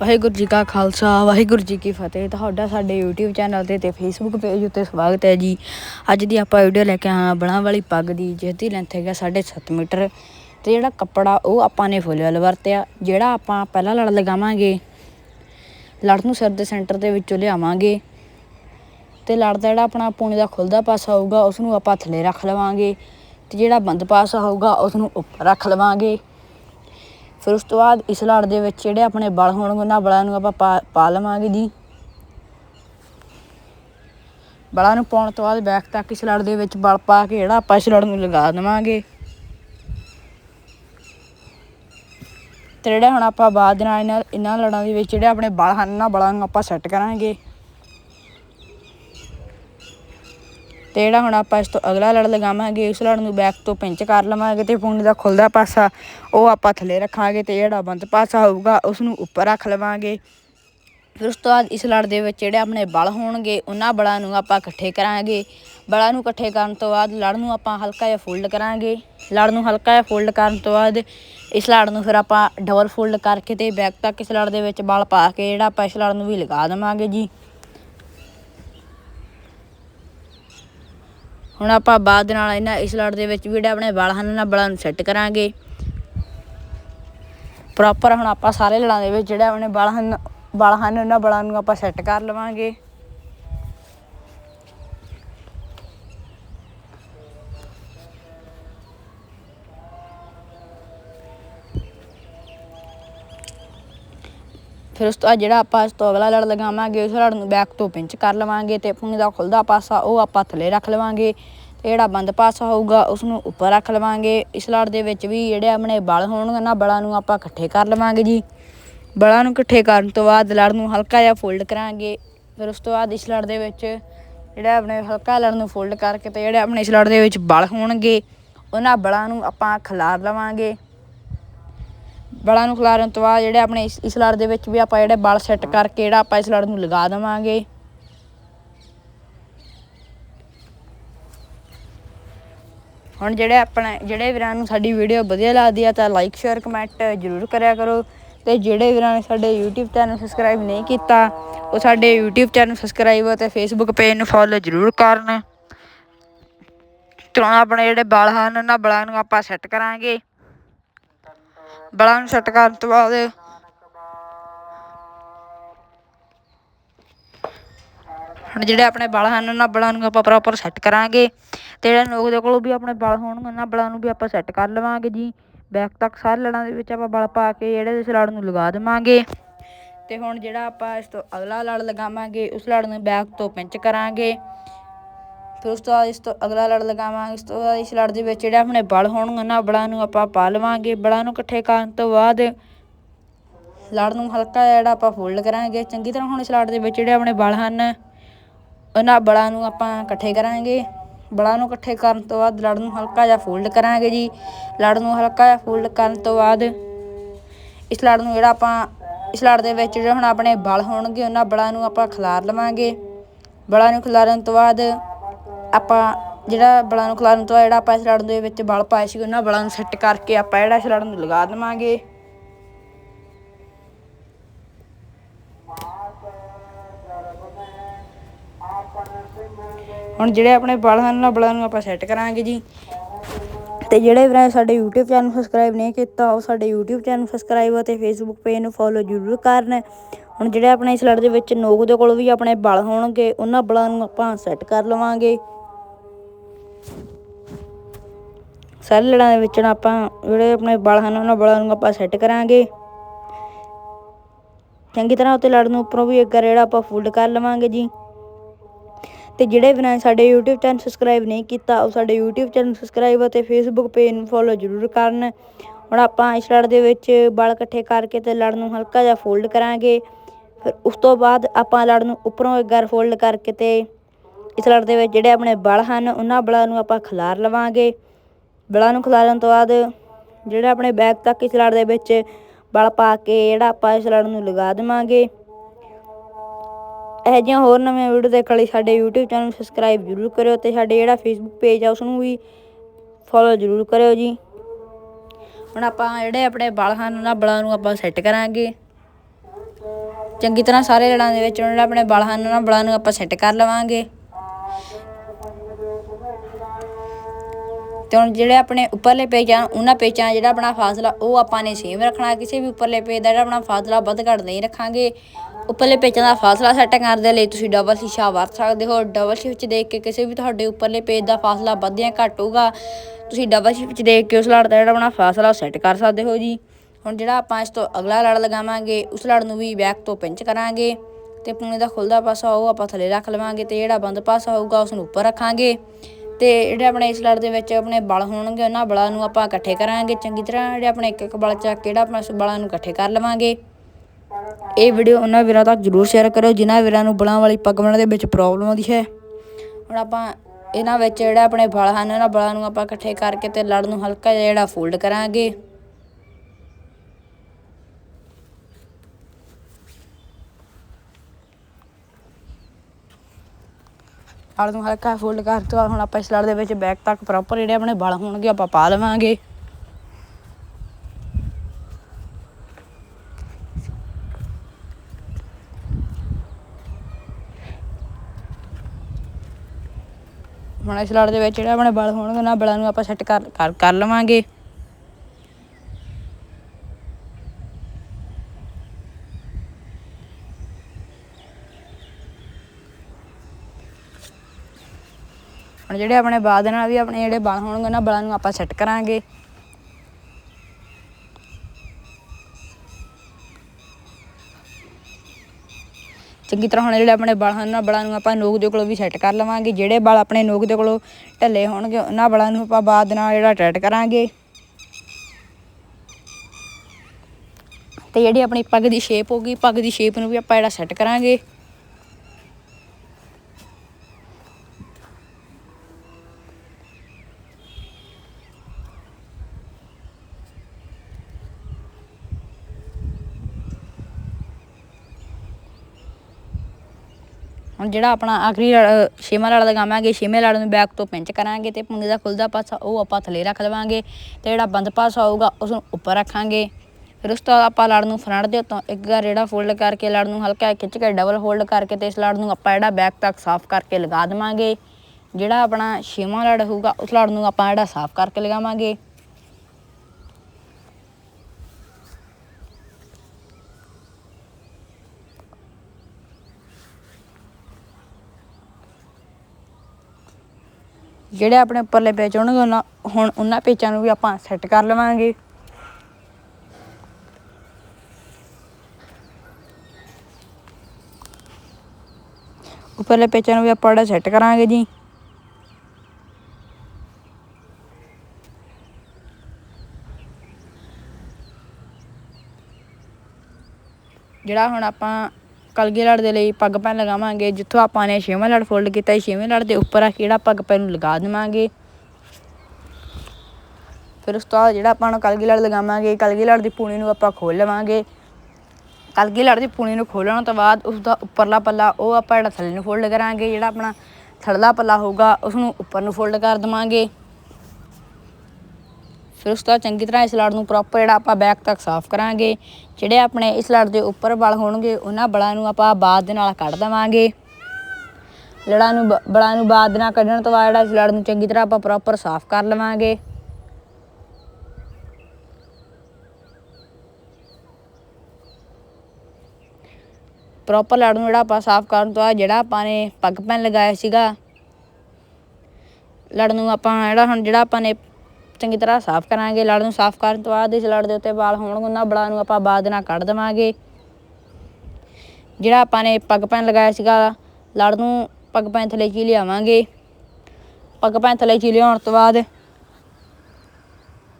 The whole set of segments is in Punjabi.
ਵਾਹਿਗੁਰੂ ਜੀ ਕਾ ਖਾਲਸਾ, ਵਾਹਿਗੁਰੂ ਜੀ ਕੀ ਫਤਿਹ। ਤੁਹਾਡਾ ਸਾਡੇ YouTube ਚੈਨਲ ਤੇ ਤੇ Facebook ਪੇਜ ਉੱਤੇ ਸਵਾਗਤ ਹੈ ਜੀ। ਅੱਜ ਦੀ ਆਪਾਂ ਵੀਡੀਓ ਲੈ ਕੇ ਆਇਆ ਬਲਾਂ ਵਾਲੀ ਪੱਗ ਦੀ ਜਿਸ ਦੀ ਲੈਂਥ ਹੈਗਾ 7.5 ਮੀਟਰ। ਤੇ ਜਿਹੜਾ ਕੱਪੜਾ ਉਹ ਆਪਾਂ ਨੇ ਫੁੱਲ ਵਾਲਾ ਵਰਤਿਆ, ਜਿਹੜਾ ਆਪਾਂ ਪਹਿਲਾਂ ਲੜ ਲਗਾਵਾਂਗੇ, ਲੜ ਨੂੰ ਸਿਰ ਦੇ ਸੈਂਟਰ ਦੇ ਵਿੱਚੋਂ ਲਿਆਵਾਂਗੇ। ਤੇ ਲੜ ਦਾ ਜਿਹੜਾ ਆਪਣਾ ਪੂਣੀ ਦਾ ਖੁੱਲਦਾ ਪਾਸਾ ਹੋਊਗਾ ਉਸ ਨੂੰ ਆਪਾਂ ਥੱਲੇ ਰੱਖ ਲਵਾਂਗੇ। ਤੇ ਜਿਹੜਾ ਬੰਦ ਪਾਸਾ ਹੋਊਗਾ ਉਸ ਨੂੰ ਉੱਪਰ ਰੱਖ ਲਵਾਂਗੇ। ਫਿਰ ਉਸ ਤੋਂ ਬਾਅਦ ਇਸ ਲੜ ਦੇ ਵਿੱਚ ਜਿਹੜੇ ਆਪਣੇ ਬਲ ਹੋਣਗੇ, ਉਹਨਾਂ ਬਲਾਂ ਨੂੰ ਆਪਾਂ ਪਾ ਪਾ ਲਵਾਂਗੇ ਜੀ। ਬਲਾਂ ਨੂੰ ਪਾਉਣ ਤੋਂ ਬਾਅਦ ਬੈਕ ਤੱਕ ਇਸ ਲੜ ਦੇ ਵਿੱਚ ਬਲ ਪਾ ਕੇ ਜਿਹੜਾ ਆਪਾਂ ਇਸ ਲੜ ਨੂੰ ਲਗਾ ਦੇਵਾਂਗੇ। ਤੇ ਜਿਹੜਾ ਹੁਣ ਆਪਾਂ ਬਾਅਦ ਦੇ ਨਾਲ ਇਹਨਾਂ ਇਹਨਾਂ ਲੜਾਂ ਦੇ ਵਿੱਚ ਜਿਹੜੇ ਆਪਣੇ ਬਲ ਹਨ ਨਾ ਬਲਾਂ ਨੂੰ ਆਪਾਂ ਸੈੱਟ ਕਰਾਂਗੇ। ਤੇ ਜਿਹੜਾ ਹੁਣ ਆਪਾਂ ਇਸ ਤੋਂ ਅਗਲਾ ਲੜ ਲਗਾਵਾਂਗੇ, ਇਸ ਲੜ ਨੂੰ ਬੈਕ ਤੋਂ ਪਿੰਚ ਕਰ ਲਵਾਂਗੇ ਤੇ ਪੂਣੀ ਦਾ ਖੁੱਲਦਾ ਪਾਸਾ ਉਹ ਆਪਾਂ ਥੱਲੇ ਰੱਖਾਂਗੇ ਤੇ ਜਿਹੜਾ ਬੰਦ ਪਾਸਾ ਹੋਊਗਾ ਉਸ ਨੂੰ ਉੱਪਰ ਰੱਖ ਲਵਾਂਗੇ। ਫਿਰ ਉਸ ਤੋਂ ਬਾਅਦ ਇਸ ਲੜ ਦੇ ਵਿੱਚ ਜਿਹੜੇ ਆਪਣੇ ਬਲ ਹੋਣਗੇ, ਉਹਨਾਂ ਬਲਾਂ ਨੂੰ ਆਪਾਂ ਇਕੱਠੇ ਕਰਾਂਗੇ। ਬਲਾਂ ਨੂੰ ਇਕੱਠੇ ਕਰਨ ਤੋਂ ਬਾਅਦ ਲੜ ਨੂੰ ਆਪਾਂ ਹਲਕਾ ਜਿਹਾ ਫੋਲਡ ਕਰਾਂਗੇ। ਲੜ ਨੂੰ ਹਲਕਾ ਜਿਹਾ ਫੋਲਡ ਕਰਨ ਤੋਂ ਬਾਅਦ ਇਸ ਲੜ ਨੂੰ ਫਿਰ ਆਪਾਂ ਡਬਲ ਫੋਲਡ ਕਰਕੇ ਤੇ ਬੈਕ ਤੱਕ ਇਸ ਲੜ ਦੇ ਵਿੱਚ ਬਲ ਪਾ ਕੇ ਜਿਹੜਾ ਆਪਾਂ ਇਸ ਲੜ ਨੂੰ ਵੀ ਲਗਾ ਦੇਵਾਂਗੇ ਜੀ। ਹੁਣ ਆਪਾਂ ਬਾਅਦ ਨਾਲ ਇਹਨਾਂ ਇਸ ਲੜ ਦੇ ਵਿੱਚ ਵੀ ਜਿਹੜੇ ਆਪਣੇ ਬਲ ਹਨ ਇਹਨਾਂ ਬਲਾਂ ਨੂੰ ਸੈੱਟ ਕਰਾਂਗੇ। ਪ੍ਰੋਪਰ ਹੁਣ ਆਪਾਂ ਸਾਰੇ ਲੜਾਂ ਦੇ ਵਿੱਚ ਜਿਹੜੇ ਆਪਣੇ ਬਲ ਹਨ ਬਲ ਹਨ ਉਹਨਾਂ ਬਲਾਂ ਨੂੰ ਆਪਾਂ ਸੈੱਟ ਕਰ ਲਵਾਂਗੇ। ਫਿਰ ਉਸ ਤੋਂ ਬਾਅਦ ਜਿਹੜਾ ਆਪਾਂ ਇਸ ਤੋਂ ਅਗਲਾ ਲੜ ਲਗਾਵਾਂਗੇ, ਉਸ ਲੜ ਨੂੰ ਬੈਕ ਤੋਂ ਪਿੰਚ ਕਰ ਲਵਾਂਗੇ ਤੇ ਪੂਣੀ ਦਾ ਖੁੱਲਦਾ ਪਾਸਾ ਉਹ ਆਪਾਂ ਥੱਲੇ ਰੱਖ ਲਵਾਂਗੇ। ਤੇ ਜਿਹੜਾ ਬੰਦ ਪਾਸਾ ਹੋਊਗਾ, ਉਸ ਨੂੰ ਉੱਪਰ ਰੱਖ ਲਵਾਂਗੇ। ਇਸ ਲੜ ਦੇ ਵਿੱਚ ਵੀ ਜਿਹੜੇ ਆਪਣੇ ਬਲ ਹੋਣਗੇ ਨਾ, ਬਲਾਂ ਨੂੰ ਆਪਾਂ ਇਕੱਠੇ ਕਰ ਲਵਾਂਗੇ ਜੀ। ਬਲਾਂ ਨੂੰ ਇਕੱਠੇ ਕਰਨ ਤੋਂ ਬਾਅਦ ਲੜ ਨੂੰ ਹਲਕਾ ਜਿਹਾ ਫੋਲਡ ਕਰਾਂਗੇ। ਫਿਰ ਉਸ ਤੋਂ ਬਾਅਦ ਇਸ ਲੜ ਦੇ ਵਿੱਚ ਜਿਹੜਾ ਆਪਣੇ ਹਲਕਾ ਲੜ ਨੂੰ ਫੋਲਡ ਕਰਕੇ ਤੇ ਜਿਹੜੇ ਆਪਣੇ ਇਸ ਲੜ ਦੇ ਵਿੱਚ ਬਲ ਹੋਣਗੇ, ਉਹਨਾਂ ਬਲਾਂ ਨੂੰ ਆਪਾਂ ਖਿਲਾਰ ਲਵਾਂਗੇ। ਬਲਾਂ ਨੂੰ ਖਿਲਾਰਨ ਤੋਂ ਬਾਅਦ ਜਿਹੜੇ ਆਪਣੇ ਇਸ ਇਸ ਲੜ ਦੇ ਵਿੱਚ ਵੀ ਆਪਾਂ ਜਿਹੜੇ ਬਲ ਸੈੱਟ ਕਰਕੇ ਜਿਹੜਾ ਆਪਾਂ ਇਸ ਲੜ ਨੂੰ ਲਗਾ ਦੇਵਾਂਗੇ। ਹੁਣ ਜਿਹੜੇ ਆਪਣੇ, ਜਿਹੜੇ ਵੀਰਾਂ ਨੂੰ ਸਾਡੀ ਵੀਡੀਓ ਵਧੀਆ ਲੱਗਦੀ ਆ ਤਾਂ ਲਾਈਕ ਸ਼ੇਅਰ ਕਮੈਂਟ ਜ਼ਰੂਰ ਕਰਿਆ ਕਰੋ ਤੇ ਜਿਹੜੇ ਵੀਰਾਂ ਨੇ ਸਾਡੇ YouTube ਚੈਨਲ ਸਬਸਕ੍ਰਾਈਬ ਨਹੀਂ ਕੀਤਾ, ਉਹ ਸਾਡੇ YouTube ਚੈਨਲ ਸਬਸਕ੍ਰਾਈਬ ਅਤੇ Facebook ਪੇਜ ਨੂੰ ਫੋਲੋ ਜ਼ਰੂਰ ਕਰਨ। ਤੇ ਆਪਣੇ ਜਿਹੜੇ ਬਲ ਹਨ, ਉਹਨਾਂ ਬਲਾਂ ਨੂੰ ਆਪਾਂ ਸੈੱਟ ਕਰਾਂਗੇ। ਬਲਾਂ ਨੂੰ ਸੈੱਟ ਕਰਨ ਤੋਂ ਬਾਅਦ। ਹੁਣ ਜਿਹੜੇ ਆਪਣੇ ਬਲ ਹਨ, ਉਹਨਾਂ ਬਲਾਂ ਨੂੰ ਆਪਾਂ ਪ੍ਰੋਪਰ ਸੈੱਟ ਕਰਾਂਗੇ ਤੇ ਜਿਹੜੇ ਨੋਕ ਦੇ ਕੋਲੋਂ ਵੀ ਆਪਣੇ ਬਲ ਹੋਣਗੇ, ਉਹਨਾਂ ਬਲਾਂ ਨੂੰ ਵੀ ਆਪਾਂ ਸੈੱਟ ਕਰ ਲਵਾਂਗੇ ਜੀ। ਬੈਕ ਤੱਕ ਸਾਰੇ ਲੜਾਂ ਦੇ ਵਿੱਚ ਆਪਾਂ ਬਲ ਪਾ ਕੇ ਜਿਹੜੇ ਇਸ ਲੜ ਨੂੰ ਲਗਾ ਦੇਵਾਂਗੇ। ਤੇ ਹੁਣ ਜਿਹੜਾ ਆਪਾਂ ਇਸ ਤੋਂ ਅਗਲਾ ਲੜ ਲਗਾਵਾਂਗੇ, ਉਸ ਲੜ ਨੂੰ ਬੈਕ ਤੋਂ ਪਿੰਚ ਕਰਾਂਗੇ। ਫਿਰ ਉਸ ਤੋਂ ਬਾਅਦ ਇਸ ਤੋਂ ਅਗਲਾ ਲੜ ਲਗਾਵਾਂਗੇ ਇਸ ਤੋਂ ਬਾਅਦ ਇਸ ਲੜ ਦੇ ਵਿੱਚ ਜਿਹੜੇ ਆਪਣੇ ਬਲ ਹੋਣਗੇ ਉਹਨਾਂ ਬਲਾਂ ਨੂੰ ਆਪਾਂ ਪਾ ਲਵਾਂਗੇ, ਬਲਾਂ ਨੂੰ ਇਕੱਠੇ ਕਰਨ ਤੋਂ ਬਾਅਦ ਲੜ ਨੂੰ ਹਲਕਾ ਜਿਹਾ ਜਿਹੜਾ ਆਪਾਂ ਫੋਲਡ ਕਰਾਂਗੇ। ਚੰਗੀ ਤਰ੍ਹਾਂ ਹੁਣ ਇਸ ਲੜ ਦੇ ਵਿੱਚ ਜਿਹੜੇ ਆਪਣੇ ਬਲ ਹਨ, ਉਹਨਾਂ ਬਲਾਂ ਨੂੰ ਆਪਾਂ ਇਕੱਠੇ ਕਰਾਂਗੇ। ਬਲਾਂ ਨੂੰ ਇਕੱਠੇ ਕਰਨ ਤੋਂ ਬਾਅਦ ਲੜ ਨੂੰ ਹਲਕਾ ਜਿਹਾ ਫੋਲਡ ਕਰਾਂਗੇ ਜੀ। ਲੜ ਨੂੰ ਹਲਕਾ ਜਿਹਾ ਫੋਲਡ ਕਰਨ ਤੋਂ ਬਾਅਦ ਇਸ ਲੜ ਨੂੰ ਜਿਹੜਾ ਆਪਾਂ, ਇਸ ਲੜ ਦੇ ਵਿੱਚ ਜਿਹੜੇ ਹੁਣ ਆਪਣੇ ਬਲ ਹੋਣਗੇ, ਉਹਨਾਂ ਬਲਾਂ ਨੂੰ ਆਪਾਂ ਖਿਲਾਰ ਲਵਾਂਗੇ। ਬਲਾਂ ਨੂੰ ਖਿਲਾਰਨ ਤੋਂ ਬਾਅਦ ਆਪਾਂ ਜਿਹੜਾ ਬਲਾਂ ਨੂੰ ਖਲਾਰਨ ਤੋਂ ਜਿਹੜਾ ਆਪਾਂ ਇਸ ਲੜ ਦੇ ਵਿੱਚ ਬਲ ਪਾਏ ਸੀ, ਉਹਨਾਂ ਬਲਾਂ ਨੂੰ ਸੈੱਟ ਕਰਕੇ ਆਪਾਂ ਜਿਹੜਾ ਇਸ ਲੜ ਨੂੰ ਲਗਾ ਦੇਵਾਂਗੇ। ਹੁਣ ਜਿਹੜੇ ਆਪਣੇ ਬਲ ਹਨ, ਉਹਨਾਂ ਬਲਾਂ ਨੂੰ ਆਪਾਂ ਸੈੱਟ ਕਰਾਂਗੇ ਜੀ। ਤੇ ਜਿਹੜੇ ਵੀਰਾਂ ਸਾਡੇ YouTube ਚੈਨਲ ਨੂੰ ਸਬਸਕ੍ਰਾਈਬ ਨਹੀਂ ਕੀਤਾ, ਉਹ ਸਾਡੇ YouTube ਚੈਨਲ ਸਬਸਕ੍ਰਾਈਬ ਅਤੇ Facebook ਪੇਜ ਨੂੰ ਫੋਲੋ ਜ਼ਰੂਰ ਕਰਨ। ਹੁਣ ਜਿਹੜੇ ਆਪਣੇ ਇਸ ਲੜ ਦੇ ਵਿੱਚ ਨੋਕ ਦੇ ਕੋਲ ਵੀ ਆਪਣੇ ਬਲ ਹੋਣਗੇ, ਉਹਨਾਂ ਬਲਾਂ ਨੂੰ ਆਪਾਂ ਸੈੱਟ ਕਰ ਲਵਾਂਗੇ। ਸਾਰੇ ਲੜਾਂ ਦੇ ਵਿੱਚ ਨਾ ਆਪਾਂ ਜਿਹੜੇ ਆਪਣੇ ਬਲ ਹਨ, ਉਹਨਾਂ ਬਲਾਂ ਨੂੰ ਆਪਾਂ ਸੈੱਟ ਕਰਾਂਗੇ। ਚੰਗੀ ਤਰ੍ਹਾਂ ਉੱਤੇ ਲੜ ਨੂੰ ਉੱਪਰੋਂ ਵੀ ਇੱਕ ਵਾਰ ਜਿਹੜਾ ਆਪਾਂ ਫੋਲਡ ਕਰ ਲਵਾਂਗੇ ਜੀ। ਤੇ ਜਿਹੜੇ ਵੀਰਾਂ ਨੇ ਸਾਡੇ YouTube ਚੈਨਲ ਸਬਸਕ੍ਰਾਈਬ ਨਹੀਂ ਕੀਤਾ, ਉਹ ਸਾਡੇ YouTube ਚੈਨਲ ਸਬਸਕ੍ਰਾਈਬ ਅਤੇ Facebook ਪੇਜ ਨੂੰ ਫੋਲੋ ਜ਼ਰੂਰ ਕਰਨ। ਹੁਣ ਆਪਾਂ ਇਸ ਲੜ ਦੇ ਵਿੱਚ ਬਲ ਇਕੱਠੇ ਕਰਕੇ ਤੇ ਲੜ ਨੂੰ ਹਲਕਾ ਜਿਹਾ ਫੋਲਡ ਕਰਾਂਗੇ। ਫਿਰ ਉਸ ਤੋਂ ਬਾਅਦ ਆਪਾਂ ਲੜ ਨੂੰ ਉੱਪਰੋਂ ਇੱਕ ਵਾਰ ਫੋਲਡ ਕਰਕੇ ਤੇ ਇਸ ਲੜ ਦੇ ਵਿੱਚ ਜਿਹੜੇ ਆਪਣੇ ਬਲ ਹਨ, ਉਹਨਾਂ ਬਲਾਂ ਨੂੰ ਆਪਾਂ ਖਿਲਾਰ ਲਵਾਂਗੇ। ਬਲਾਂ ਨੂੰ ਖਿਲਾਰਨ ਤੋਂ ਬਾਅਦ ਜਿਹੜਾ ਆਪਣੇ ਬੈਗ ਤੱਕ ਇਸ ਲੜ ਦੇ ਵਿੱਚ ਬਲ ਪਾ ਕੇ ਜਿਹੜਾ ਆਪਾਂ ਇਸ ਲੜ ਨੂੰ ਲਗਾ ਦੇਵਾਂਗੇ। ਇਹੋ ਜਿਹੀਆਂ ਹੋਰ ਨਵੀਆਂ ਵੀਡੀਓ ਦੇਖਣ ਲਈ ਸਾਡੇ YouTube ਚੈਨਲ ਨੂੰ ਸਬਸਕ੍ਰਾਈਬ ਜ਼ਰੂਰ ਕਰਿਓ ਤੇ ਸਾਡੇ ਜਿਹੜਾ Facebook ਪੇਜ ਆ ਉਸ ਨੂੰ ਵੀ ਫੋਲੋ ਜ਼ਰੂਰ ਕਰਿਓ ਜੀ। ਹੁਣ ਆਪਾਂ ਜਿਹੜੇ ਆਪਣੇ ਬਲ ਹਨ, ਉਹਨਾਂ ਬਲਾਂ ਨੂੰ ਆਪਾਂ ਸੈੱਟ ਕਰਾਂਗੇ। ਚੰਗੀ ਤਰ੍ਹਾਂ ਸਾਰੇ ਲੜਾਂ ਦੇ ਵਿੱਚ ਜਿਹੜੇ ਆਪਣੇ ਬਲ ਹਨ, ਉਹਨਾਂ ਬਲਾਂ ਨੂੰ ਆਪਾਂ ਸੈੱਟ ਕਰ ਲਵਾਂਗੇ। ਤੇ ਹੁਣ ਜਿਹੜੇ ਆਪਣੇ ਉੱਪਰਲੇ ਪੇਜ ਆ, ਉਹਨਾਂ ਪੇਜਾਂ ਜਿਹੜਾ ਆਪਣਾ ਫਾਸਲਾ ਉਹ ਆਪਾਂ ਨੇ ਸੇਮ ਰੱਖਣਾ, ਕਿਸੇ ਵੀ ਉੱਪਰਲੇ ਪੇਜ ਦਾ ਜਿਹੜਾ ਆਪਣਾ ਫਾਸਲਾ ਵੱਧ ਘੱਟ ਨਹੀਂ ਰੱਖਾਂਗੇ। ਉੱਪਰਲੇ ਪੇਜਾਂ ਦਾ ਫਾਸਲਾ ਸੈੱਟ ਕਰਨ ਦੇ ਲਈ ਤੁਸੀਂ ਡਬਲ ਸ਼ੀਸ਼ਾ ਵਰਤ ਸਕਦੇ ਹੋ। ਡਬਲ ਸ਼ੀਸ਼ੇ 'ਚ ਦੇਖ ਕੇ ਕਿਸੇ ਵੀ ਤੁਹਾਡੇ ਉੱਪਰਲੇ ਪੇਜ ਦਾ ਫਾਸਲਾ ਵੱਧ ਜਾਂ ਘੱਟ ਹੋਊਗਾ, ਤੁਸੀਂ ਡਬਲ ਸ਼ੀਸ਼ੇ 'ਚ ਦੇਖ ਕੇ ਉਸ ਲੜ ਦਾ ਜਿਹੜਾ ਆਪਣਾ ਫਾਸਲਾ ਸੈੱਟ ਕਰ ਸਕਦੇ ਹੋ ਜੀ। ਹੁਣ ਜਿਹੜਾ ਆਪਾਂ ਇਸ ਤੋਂ ਅਗਲਾ ਲੜ ਲਗਾਵਾਂਗੇ, ਉਸ ਲੜ ਨੂੰ ਵੀ ਬੈਕ ਤੋਂ ਪਿੰਚ ਕਰਾਂਗੇ ਤੇ ਪੂਣੇ ਦਾ ਖੁੱਲਦਾ ਪਾਸਾ ਉਹ ਆਪਾਂ ਥੱਲੇ ਰੱਖ ਲਵਾਂਗੇ ਤੇ ਜਿਹੜਾ ਬੰਦ ਪਾਸਾ ਹੋਊਗਾ ਉਸ ਨੂੰ ਉੱਪਰ ਰੱਖਾਂਗੇ। ਤੇ ਜਿਹੜੇ ਆਪਣੇ ਇਸ ਲੜ ਦੇ ਵਿੱਚ ਆਪਣੇ ਬਲ ਹੋਣਗੇ, ਉਹਨਾਂ ਬਲਾਂ ਨੂੰ ਆਪਾਂ ਇਕੱਠੇ ਕਰਾਂਗੇ। ਚੰਗੀ ਤਰ੍ਹਾਂ ਜਿਹੜੇ ਆਪਣੇ ਇੱਕ ਇੱਕ ਬਲ ਚੱਕ ਕੇ ਜਿਹੜਾ ਆਪਣਾ ਉਸ ਬਲਾਂ ਨੂੰ ਇਕੱਠੇ ਕਰ ਲਵਾਂਗੇ। ਇਹ ਵੀਡੀਓ ਉਹਨਾਂ ਵੀਰਾਂ ਤੱਕ ਜਰੂਰ ਸ਼ੇਅਰ ਕਰਿਓ, ਜਿਨ੍ਹਾਂ ਵੀਰਾਂ ਨੂੰ ਬਲਾਂ ਵਾਲੀ ਪੱਗ ਬਣਨ ਦੇ ਵਿੱਚ ਪ੍ਰੋਬਲਮ ਆਉਂਦੀ ਹੈ। ਹੁਣ ਆਪਾਂ ਇਹਨਾਂ ਵਿੱਚ ਜਿਹੜਾ ਆਪਣੇ ਬਲ ਹਨ, ਉਹਨਾਂ ਬਲਾਂ ਨੂੰ ਆਪਾਂ ਇਕੱਠੇ ਕਰਕੇ ਤੇ ਲੜ ਨੂੰ ਹਲਕਾ ਜਿਹਾ ਜਿਹੜਾ ਫੋਲਡ ਕਰਾਂਗੇ। ਲੜ ਨੂੰ ਹਲਕਾ ਫੋਲਡ ਕਰਨ ਤੋਂ ਹੁਣ ਆਪਾਂ ਇਸ ਲੜ ਦੇ ਵਿੱਚ ਬੈਕ ਤੱਕ ਪ੍ਰੋਪਰ ਜਿਹੜੇ ਆਪਣੇ ਬਲ ਹੋਣਗੇ ਆਪਾਂ ਪਾ ਲਵਾਂਗੇ ਹੁਣ ਇਸ ਲੜ ਦੇ ਵਿੱਚ ਜਿਹੜੇ ਆਪਣੇ ਬਲ ਹੋਣਗੇ ਉਹਨਾਂ ਬਲਾਂ ਨੂੰ ਆਪਾਂ ਸੈੱਟ ਕਰ ਕਰ ਕਰ ਲਵਾਂਗੇ। ਹੁਣ ਜਿਹੜੇ ਆਪਣੇ ਬਾਦ ਨਾਲ ਵੀ ਆਪਣੇ ਜਿਹੜੇ ਬਲ ਹੋਣਗੇ, ਉਹਨਾਂ ਬਲਾਂ ਨੂੰ ਆਪਾਂ ਸੈੱਟ ਕਰਾਂਗੇ। ਚੰਗੀ ਤਰ੍ਹਾਂ ਹੁਣ ਜਿਹੜੇ ਆਪਣੇ ਬਲ ਹਨ, ਉਹਨਾਂ ਬਲਾਂ ਨੂੰ ਆਪਾਂ ਨੋਕ ਦੇ ਕੋਲੋਂ ਵੀ ਸੈੱਟ ਕਰ ਲਵਾਂਗੇ। ਜਿਹੜੇ ਬਲ ਆਪਣੇ ਨੋਕ ਦੇ ਕੋਲੋਂ ਢੱਲੇ ਹੋਣਗੇ, ਉਹਨਾਂ ਬਲਾਂ ਨੂੰ ਆਪਾਂ ਬਾਅਦ ਨਾਲ ਜਿਹੜਾ ਟੈਟ ਕਰਾਂਗੇ। ਤੇ ਜਿਹੜੀ ਆਪਣੀ ਪੱਗ ਦੀ ਸ਼ੇਪ ਹੋਗੀ ਪੱਗ ਦੀ ਸ਼ੇਪ ਨੂੰ ਵੀ ਆਪਾਂ ਜਿਹੜਾ ਸੈੱਟ ਕਰਾਂਗੇ। ਹੁਣ ਜਿਹੜਾ ਆਪਣਾ ਆਖਰੀ ਲੜ- ਛੇਵਾਂ ਲੜ ਲਗਾਵਾਂਗੇ ਛੇਵੇਂ ਲੜ ਨੂੰ ਬੈਕ ਤੋਂ ਪਿੰਚ ਕਰਾਂਗੇ ਤੇ ਪੁੰਗੇ ਦਾ ਖੁੱਲਦਾ ਪਾਸਾ ਉਹ ਆਪਾਂ ਥੱਲੇ ਰੱਖ ਲਵਾਂਗੇ ਤੇ ਜਿਹੜਾ ਬੰਦ ਪਾਸਾ ਹੋਊਗਾ ਉਸ ਨੂੰ ਉੱਪਰ ਰੱਖਾਂਗੇ। ਫਿਰ ਉਸ ਤੋਂ ਬਾਅਦ ਆਪਾਂ ਲੜ ਨੂੰ ਫਰੰਟ ਦੇ ਉੱਤੋਂ ਇੱਕ ਵਾਰ ਜਿਹੜਾ ਫੋਲਡ ਕਰਕੇ ਲੜ ਨੂੰ ਹਲਕਾ ਖਿੱਚ ਕੇ ਡਬਲ ਫੋਲਡ ਕਰਕੇ ਤੇ ਇਸ ਲੜ ਨੂੰ ਆਪਾਂ ਜਿਹੜਾ ਬੈਕ ਤੱਕ ਸਾਫ਼ ਕਰਕੇ ਲਗਾ ਦੇਵਾਂਗੇ। ਜਿਹੜਾ ਆਪਣਾ ਛੇਵਾਂ ਲੜ ਹੋਊਗਾ ਉਸ ਲੜ ਨੂੰ ਆਪਾਂ ਜਿਹੜਾ ਸਾਫ਼ ਕਰਕੇ ਲਗਾਵਾਂਗੇ। ਜਿਹੜੇ ਆਪਣੇ ਉੱਪਰਲੇ ਪੇਚ ਹੋਣਗੇ, ਉਹਨਾਂ ਹੁਣ ਉਹਨਾਂ ਪੇਚਾਂ ਨੂੰ ਵੀ ਆਪਾਂ ਸੈੱਟ ਕਰ ਲਵਾਂਗੇ। ਉੱਪਰਲੇ ਪੇਚਾਂ ਨੂੰ ਵੀ ਆਪਾਂ ਜਿਹੜਾ ਸੈੱਟ ਕਰਾਂਗੇ ਜੀ। ਜਿਹੜਾ ਹੁਣ ਆਪਾਂ ਕਲਗੀ ਲੜ ਦੇ ਲਈ ਪੱਗ ਪੈਨ ਲਗਾਵਾਂਗੇ, ਜਿੱਥੋਂ ਆਪਾਂ ਨੇ ਛੇਵਾਂ ਲੜ ਫੋਲਡ ਕੀਤਾ ਸੀ, ਛੇਵੇਂ ਲੜ ਦੇ ਉੱਪਰ ਆ ਕਿਹੜਾ ਪੱਗ ਪੈਨ ਨੂੰ ਲਗਾ ਦੇਵਾਂਗੇ। ਫਿਰ ਉਸ ਤੋਂ ਬਾਅਦ ਜਿਹੜਾ ਆਪਾਂ ਨੂੰ ਕਲਗੀ ਲੜ ਲਗਾਵਾਂਗੇ ਕਲਗੀ ਲੜ ਦੀ ਪੂਣੀ ਨੂੰ ਆਪਾਂ ਖੋਲ ਲਵਾਂਗੇ। ਕਲਗੀ ਲੜ ਦੀ ਪੂਣੀ ਨੂੰ ਖੋਲਣ ਤੋਂ ਬਾਅਦ ਉਸ ਦਾ ਉੱਪਰਲਾ ਪੱਲਾ, ਉਹ ਆਪਾਂ ਜਿਹੜਾ ਥੱਲੇ ਨੂੰ ਫੋਲਡ ਕਰਾਂਗੇ, ਜਿਹੜਾ ਆਪਣਾ ਥੜਲਾ ਪੱਲਾ ਹੋਊਗਾ ਉਸ ਨੂੰ ਉੱਪਰ ਨੂੰ ਫੋਲਡ ਕਰ ਦੇਵਾਂਗੇ। ਫਿਰ ਉਸ ਤੋਂ ਬਾਅਦ ਚੰਗੀ ਤਰ੍ਹਾਂ ਇਸ ਲੜ ਨੂੰ ਪ੍ਰੋਪਰ ਜਿਹੜਾ ਆਪਾਂ ਬੈਕ ਤੱਕ ਸਾਫ਼ ਕਰਾਂਗੇ। ਜਿਹੜੇ ਆਪਣੇ ਇਸ ਲੜ ਦੇ ਉੱਪਰ ਬਲ ਹੋਣਗੇ, ਉਹਨਾਂ ਬਲਾਂ ਨੂੰ ਆਪਾਂ ਬਾਦ ਦੇ ਨਾਲ ਕੱਢ ਦੇਵਾਂਗੇ। ਲੜਾਂ ਨੂੰ ਬ- ਬਲਾਂ ਨੂੰ ਬਾਦ ਦੇ ਨਾਲ ਕੱਢਣ ਤੋਂ ਬਾਅਦ ਜਿਹੜਾ ਇਸ ਲੜ ਨੂੰ ਚੰਗੀ ਤਰ੍ਹਾਂ ਆਪਾਂ ਪ੍ਰੋਪਰ ਸਾਫ਼ ਕਰ ਲਵਾਂਗੇ। ਪ੍ਰੋਪਰ ਲੜ ਨੂੰ ਜਿਹੜਾ ਆਪਾਂ ਸਾਫ਼ ਕਰਨ ਤੋਂ ਬਾਅਦ ਜਿਹੜਾ ਆਪਾਂ ਨੇ ਪੱਗ ਪੈਨ ਲਗਾਇਆ ਸੀਗਾ, ਲੜ ਨੂੰ ਆਪਾਂ ਜਿਹੜਾ ਹੁਣ ਜਿਹੜਾ ਆਪਾਂ ਨੇ ਚੰਗੀ ਤਰ੍ਹਾਂ ਸਾਫ਼ ਕਰਾਂਗੇ, ਲੜ ਨੂੰ ਸਾਫ਼ ਕਰਨ ਤੋਂ ਬਾਅਦ ਇਸ ਲੜ ਦੇ ਉੱਤੇ ਵਾਲ ਹੋਣਗੇ, ਉਹਨਾਂ ਬਲਾਂ ਨੂੰ ਆਪਾਂ ਬਾਅਦ ਨਾਲ ਕੱਢ ਦੇਵਾਂਗੇ। ਜਿਹੜਾ ਆਪਾਂ ਨੇ ਪੱਗ ਪੈਨ ਲਗਾਇਆ ਸੀਗਾ, ਲੜ ਨੂੰ ਪੱਗ ਪੈਨ ਥੱਲੇ ਚੀ ਲਿਆਵਾਂਗੇ। ਪੱਗ ਪੈਨ ਥੱਲੇ ਚੀ ਲਿਆਉਣ ਤੋਂ ਬਾਅਦ,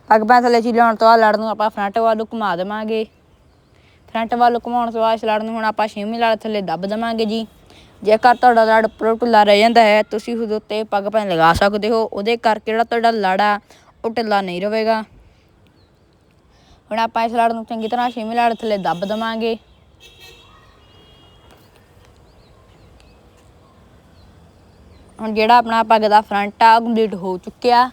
ਪੱਗ ਪੈਨ ਥੱਲੇ ਚੀ ਲਿਆਉਣ ਤੋਂ ਬਾਅਦ ਲੜ ਨੂੰ ਆਪਾਂ ਫਰੰਟ ਵੱਲ ਘੁਮਾ ਦੇਵਾਂਗੇ। ਫਰੰਟ ਵੱਲ ਘੁਮਾਉਣ ਤੋਂ ਬਾਅਦ ਇਸ ਲੜ ਨੂੰ ਹੁਣ ਆਪਾਂ ਛੇਵੀਂ ਲੜ ਥੱਲੇ ਦੱਬ ਦੇਵਾਂਗੇ ਜੀ। ਜੇਕਰ ਤੁਹਾਡਾ ਲੜ ਉੱਪਰੋਂ ਰਹਿ ਜਾਂਦਾ ਹੈ, ਤੁਸੀਂ ਉਹਦੇ ਉੱਤੇ ਪੱਗ ਪੈਨ ਲਗਾ ਸਕਦੇ ਹੋ। ਉਹਦੇ ਕਰਕੇ ਜਿਹੜਾ ਤੁਹਾਡਾ ਲੜ ਆ ਉਹ ਢਿੱਲਾ ਨਹੀਂ ਰਹੇਗਾ ਹੁਣ ਆਪਾਂ ਇਸ ਲੜ ਨੂੰ ਚੰਗੀ ਤਰ੍ਹਾਂ ਛੇਵੀਂ ਲੜ ਥੱਲੇ ਦੱਬ ਦੇਵਾਂਗੇ। ਹੁਣ ਜਿਹੜਾ ਆਪਣਾ ਪੱਗ ਦਾ ਫਰੰਟ ਆ ਕੰਪਲੀਟ ਹੋ ਚੁੱਕਿਆ।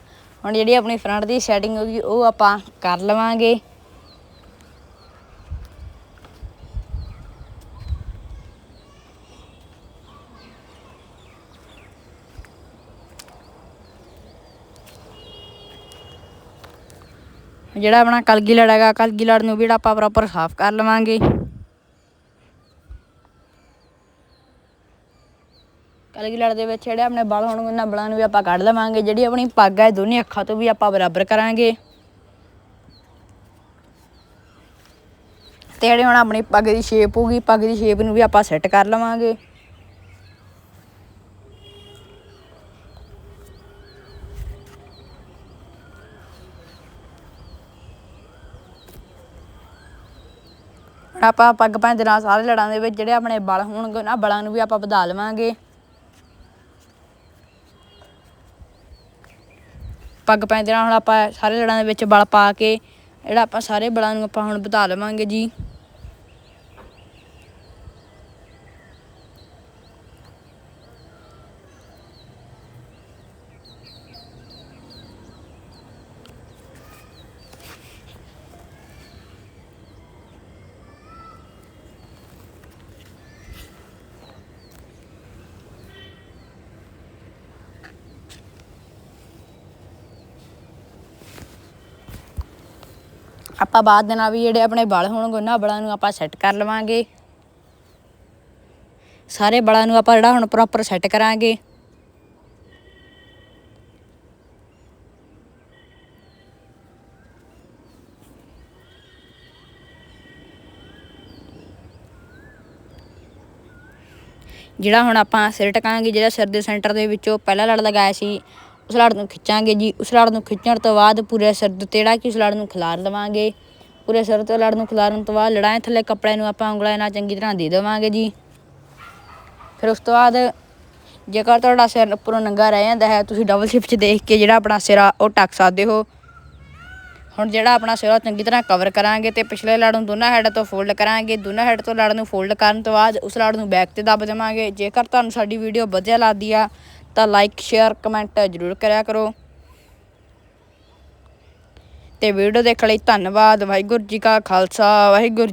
ਹੁਣ ਜਿਹੜੀ ਆਪਣੀ ਫਰੰਟ ਦੀ ਸੈਟਿੰਗ ਹੋਗੀ ਉਹ ਆਪਾਂ ਕਰ ਲਵਾਂਗੇ। ਜਿਹੜਾ ਆਪਣਾ ਕਲਗੀ ਲੜ ਹੈਗਾ ਕਲਗੀ ਲੜ ਨੂੰ ਵੀ ਜਿਹੜਾ ਆਪਾਂ ਪ੍ਰੋਪਰ ਸਾਫ਼ ਕਰ ਲਵਾਂਗੇ। ਕਲਗੀ ਲੜ ਦੇ ਵਿੱਚ ਜਿਹੜੇ ਆਪਣੇ ਬਲ ਹੋਣਗੇ, ਉਹਨਾਂ ਬਲਾਂ ਨੂੰ ਵੀ ਆਪਾਂ ਕੱਢ ਲਵਾਂਗੇ। ਜਿਹੜੀ ਆਪਣੀ ਪੱਗ ਹੈ, ਦੋਨੇ ਅੱਖਾਂ ਤੋਂ ਵੀ ਆਪਾਂ ਬਰਾਬਰ ਕਰਾਂਗੇ। ਤੇ ਜਿਹੜੇ ਹੁਣ ਆਪਣੀ ਪੱਗ ਦੀ ਸ਼ੇਪ ਹੋਊਗੀ, ਪੱਗ ਦੀ ਸ਼ੇਪ ਨੂੰ ਵੀ ਆਪਾਂ ਸੈੱਟ ਕਰ ਲਵਾਂਗੇ। ਆਪਾਂ ਪੱਗ ਪੈਣ ਦੇ ਨਾਲ ਸਾਰੇ ਲੜਾਂ ਦੇ ਵਿੱਚ ਜਿਹੜੇ ਆਪਣੇ ਬਲ ਹੋਣਗੇ ਉਹਨਾਂ ਬਲਾਂ ਨੂੰ ਵੀ ਆਪਾਂ ਵਧਾ ਲਵਾਂਗੇ। ਪੱਗ ਪੈਂਦੇ ਨਾਲ ਹੁਣ ਆਪਾਂ ਸਾਰੇ ਲੜਾਂ ਦੇ ਵਿੱਚ ਬਲ ਪਾ ਕੇ, ਜਿਹੜਾ ਆਪਾਂ ਸਾਰੇ ਬਲਾਂ ਨੂੰ ਆਪਾਂ ਹੁਣ ਵਧਾ ਲਵਾਂਗੇ ਜੀ। ਆਪਾਂ ਬਾਅਦ ਦੇ ਨਾਲ ਵੀ ਜਿਹੜੇ ਆਪਣੇ ਬਲ ਹੋਣਗੇ, ਉਹਨਾਂ ਬਲਾਂ ਨੂੰ ਆਪਾਂ ਸੈੱਟ ਕਰ ਲਵਾਂਗੇ। ਸਾਰੇ ਬਲਾਂ ਨੂੰ ਆਪਾਂ ਜਿਹੜਾ ਹੁਣ ਪ੍ਰੋਪਰ ਸੈੱਟ ਕਰਾਂਗੇ। ਜਿਹੜਾ ਹੁਣ ਆਪਾਂ ਸਿਰ ਟਕਾਂਗੇ, ਜਿਹੜਾ ਸਿਰ ਦੇ ਸੈਂਟਰ ਦੇ ਵਿੱਚੋਂ ਪਹਿਲਾ ਲੜ ਲਗਾਇਆ ਸੀ ਉਸ ਲੜ ਨੂੰ ਖਿੱਚਾਂਗੇ ਜੀ। ਉਸ ਲੜ ਨੂੰ ਖਿੱਚਣ ਤੋਂ ਬਾਅਦ ਪੂਰੇ ਸਿਰ ਦੇ ਉੱਤੇ ਕਿ ਉਸ ਲੜ ਨੂੰ ਖਿਲਾਰ ਲਵਾਂਗੇ ਪੂਰੇ ਸਿਰ ਤੋਂ ਲੜ ਨੂੰ ਖਿਲਾਰਨ ਤੋਂ ਬਾਅਦ ਲੜਾਂ ਥੱਲੇ ਕੱਪੜੇ ਨੂੰ ਆਪਾਂ ਉਂਗਲਾਂ ਨਾਲ ਚੰਗੀ ਤਰ੍ਹਾਂ ਦੇ ਦੇਵਾਂਗੇ ਜੀ। ਫਿਰ ਉਸ ਤੋਂ ਬਾਅਦ ਜੇਕਰ ਤੁਹਾਡਾ ਸਿਰ ਉੱਪਰੋਂ ਨੰਗਾ ਰਹਿ ਜਾਂਦਾ ਹੈ, ਤੁਸੀਂ ਡਬਲ ਸ਼ਿਫਟ 'ਚ ਦੇਖ ਕੇ ਜਿਹੜਾ ਆਪਣਾ ਸਿਰ ਆ, ਉਹ ਟੱਕ ਸਕਦੇ ਹੋ। ਹੁਣ ਜਿਹੜਾ ਆਪਣਾ ਸਿਰ ਆ, ਉਹ ਚੰਗੀ ਤਰ੍ਹਾਂ ਕਵਰ ਕਰਾਂਗੇ ਤੇ ਪਿਛਲੇ ਲੜ ਨੂੰ ਦੋਨਾਂ ਹੈਡ ਤੋਂ ਫੋਲਡ ਕਰਾਂਗੇ। ਦੋਨਾਂ ਹੈਡ ਤੋਂ ਲੜ ਨੂੰ ਫੋਲਡ ਕਰਨ ਤੋਂ ਬਾਅਦ ਉਸ ਲੜ ਨੂੰ ਬੈਕ ਤੇ ਦੱਬ ਦੇਵਾਂਗੇ। ਜੇਕਰ ਤੁਹਾਨੂੰ ਸਾਡੀ ਵੀਡੀਓ ਵਧੀਆ ਲੱਗਦੀ ਆ ਤਾਂ ਲਾਈਕ ਸ਼ੇਅਰ ਕਮੈਂਟ ਜ਼ਰੂਰ ਕਰਿਆ ਕਰੋ। ਤੇ ਵੀਡੀਓ ਦੇਖਣ ਲਈ ਧੰਨਵਾਦ। ਵਾਹਿਗੁਰੂ ਜੀ ਕਾ ਖਾਲਸਾ। ਵਾਹਿਗੁਰੂ ਜੀ